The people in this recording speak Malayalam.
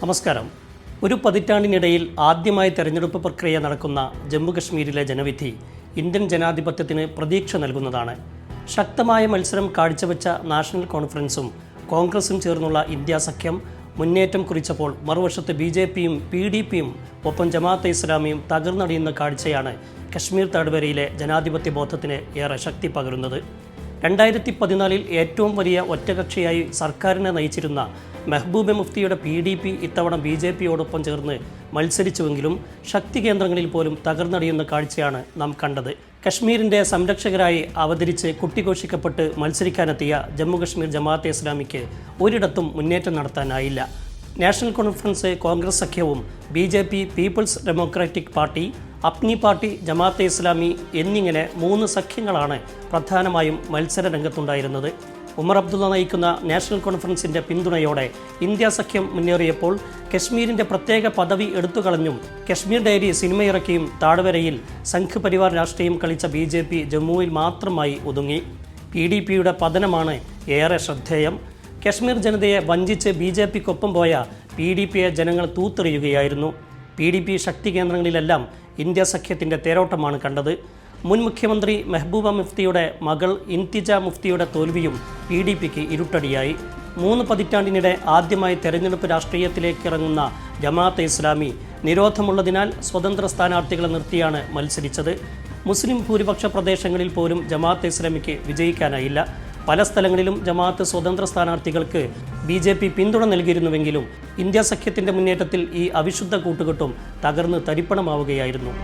നമസ്കാരം. ഒരു പതിറ്റാണ്ടിനിടയിൽ ആദ്യമായി തെരഞ്ഞെടുപ്പ് പ്രക്രിയ നടക്കുന്ന ജമ്മുകശ്മീരിലെ ജനവിധി ഇന്ത്യൻ ജനാധിപത്യത്തിന് പ്രതീക്ഷ നൽകുന്നതാണ്. ശക്തമായ മത്സരം കാഴ്ചവെച്ച നാഷണൽ കോൺഫറൻസും കോൺഗ്രസും ചേർന്നുള്ള ഇന്ത്യാ സഖ്യം മുന്നേറ്റം കുറിച്ചപ്പോൾ മറുവശത്ത് ബി ജെ പിയും പി ഡി പിയും ഒപ്പം ജമാഅത്തെ ഇസ്ലാമിയും തകർന്നടിയുന്ന കാഴ്ചയാണ് കശ്മീർ താഴ്വരയിലെ ജനാധിപത്യ ബോധത്തിന് ഏറെ ശക്തി പകരുന്നത്. രണ്ടായിരത്തി പതിനാലിൽ ഏറ്റവും വലിയ ഒറ്റകക്ഷിയായി സർക്കാരിനെ നയിച്ചിരുന്ന മെഹബൂബെ മുഫ്തിയുടെ പി ഡി പി ഇത്തവണ ബി ജെ പിയോടൊപ്പം ചേർന്ന് മത്സരിച്ചുവെങ്കിലും ശക്തി കേന്ദ്രങ്ങളിൽ പോലും തകർന്നടിയുന്ന കാഴ്ചയാണ് നാം കണ്ടത്. കശ്മീരിന്റെ സംരക്ഷകരായി അവതരിച്ച് കുട്ടിഘോഷിക്കപ്പെട്ട് മത്സരിക്കാനെത്തിയ ജമ്മുകശ്മീർ ജമാഅത്തെ ഇസ്ലാമിക്ക് ഒരിടത്തും മുന്നേറ്റം നടത്താനായില്ല. നാഷണൽ കോൺഫറൻസ് കോൺഗ്രസ് സഖ്യവും B J P peoples democratic party Apni party Jamaat Islami എന്നിങ്ങനെ മൂന്ന് സഖ്യങ്ങളാണ് പ്രധാനമായും മത്സര രംഗത്തുണ്ടായിരുന്നത് ഉമർ അബ്ദുള്ള നയിക്കുന്ന നാഷണൽ കോൺഫറൻസിന്റെ പിന്തുണയോടെ ഇന്ത്യ സഖ്യം മുന്നേറിയപ്പോൾ കശ്മീരിന്റെ പ്രത്യേക പദവി എടുത്തുകളഞ്ഞും കശ്മീർ ഡയറി സിനിമയിറക്കിയും താഴ്വരയിൽ സംഘ് പരിവാർ രാഷ്ട്രീയം കളിച്ച ബി ജെ പി ജമ്മുവിൽ മാത്രമായി ഒതുങ്ങി. പി ഡി പിയുടെ പതനമാണ് ഏറെ ശ്രദ്ധേയം. കശ്മീർ ജനതയെ വഞ്ചിച്ച് ബി ജെ പിക്കൊപ്പം പോയ പി ഡി പിയെ ജനങ്ങൾ തൂത്തെറിയുകയായിരുന്നു. പി ഡി പി ശക്തി കേന്ദ്രങ്ങളിലെല്ലാം ഇന്ത്യ സഖ്യത്തിന്റെ തേരോട്ടമാണ് കണ്ടത്. മുൻ മുഖ്യമന്ത്രി മെഹബൂബ മുഫ്തിയുടെ മകൾ ഇന്തിജ മുഫ്തിയുടെ തോൽവിയും പി ഡി പിക്ക് ഇരുട്ടടിയായി. മൂന്ന് പതിറ്റാണ്ടിനിടെ ആദ്യമായി തെരഞ്ഞെടുപ്പ് രാഷ്ട്രീയത്തിലേക്ക് ഇറങ്ങുന്ന ജമാഅത്തെ ഇസ്ലാമി നിരോധമുള്ളതിനാൽ സ്വതന്ത്ര സ്ഥാനാർത്ഥികളെ നിർത്തിയാണ് മത്സരിച്ചത്. മുസ്ലിം ഭൂരിപക്ഷ പ്രദേശങ്ങളിൽ പോലും ജമാഅത്തെ ഇസ്ലാമിക്ക് വിജയിക്കാനായില്ല. പല സ്ഥലങ്ങളിലും ജമാഅത്ത് സ്വതന്ത്ര സ്ഥാനാർത്ഥികൾക്ക് ബി ജെ പി പിന്തുണ നൽകിയിരുന്നുവെങ്കിലും ഇന്ത്യ സഖ്യത്തിന്റെ മുന്നേറ്റത്തിൽ ഈ അവിശുദ്ധ കൂട്ടുകെട്ടും തകർന്ന് തരിപ്പണമാവുകയായിരുന്നു.